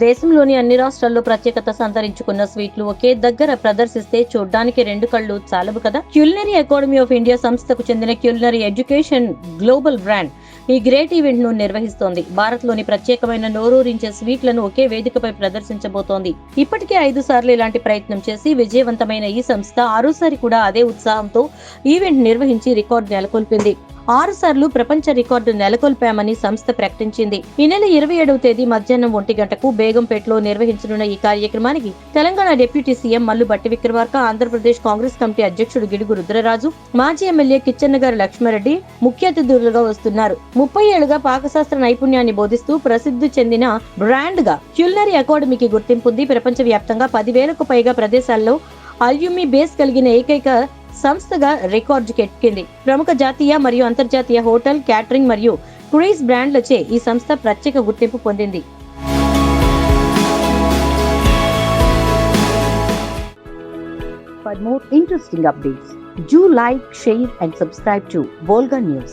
దేశంలోని అన్ని రాష్ట్రాల్లో ప్రత్యేకత సంతరించుకున్న స్వీట్లు ఒకే దగ్గర ప్రదర్శిస్తే చూడ్డానికి రెండు కళ్ళు చాలవు కదా? క్యులినరీ అకాడమీ ఆఫ్ ఇండియా సంస్థకు చెందిన క్యులినరీ ఎడ్యుకేషన్ గ్లోబల్ బ్రాండ్ ఈ గ్రేట్ ఈవెంట్ను నిర్వహిస్తోంది. భారత్లోని ప్రత్యేకమైన నోరూరించే స్వీట్లను ఒకే వేదికపై ప్రదర్శించబోతోంది. ఇప్పటికే ఐదు సార్లు ఇలాంటి ప్రయత్నం చేసి విజయవంతమైన ఈ సంస్థ ఆరోసారి కూడా అదే ఉత్సాహంతో ఈవెంట్ నిర్వహించి రికార్డు నెలకొల్పింది. ఆరు సార్లు ప్రపంచ రికార్డు నెలకొల్పామని సంస్థ ప్రకటించింది. ఈ నెల ఇరవై ఏడవ తేదీ మధ్యాహ్నం ఒంటి గంటకు బేగంపేటలో నిర్వహించనున్న ఈ కార్యక్రమానికి తెలంగాణ డిప్యూటీ సీఎం మల్లు బట్టి విక్రమార్క ఆంధ్రప్రదేశ్ కాంగ్రెస్ కమిటీ అధ్యక్షుడు గిడుగు రుద్రరాజు మాజీ ఎమ్మెల్యే కిచ్చెన్నగారి లక్ష్మారెడ్డి ముఖ్య అతిథులుగా వస్తున్నారు. ముప్పై ఏళ్ళుగా పాకశాస్త్ర నైపుణ్యాన్ని బోధిస్తూ ప్రసిద్ధి చెందిన బ్రాండ్గా క్యులినరీ అకాడమీకి గుర్తింపుంది ప్రపంచ వ్యాప్తంగా పదివేలకు పైగా ప్రదేశాల్లో అల్యూమి బేస్ కలిగిన ఏకైక సంస్థగా రికార్డుకి ఎక్కింది ప్రముఖ జాతీయ మరియు అంతర్జాతీయ హోటల్ క్యాటరింగ్ మరియు క్రూయిజ్ బ్రాండ్లచే ఈ సంస్థ ప్రత్యేక గుర్తింపు పొందింది For more interesting updates, do like, share, and subscribe to Volga News.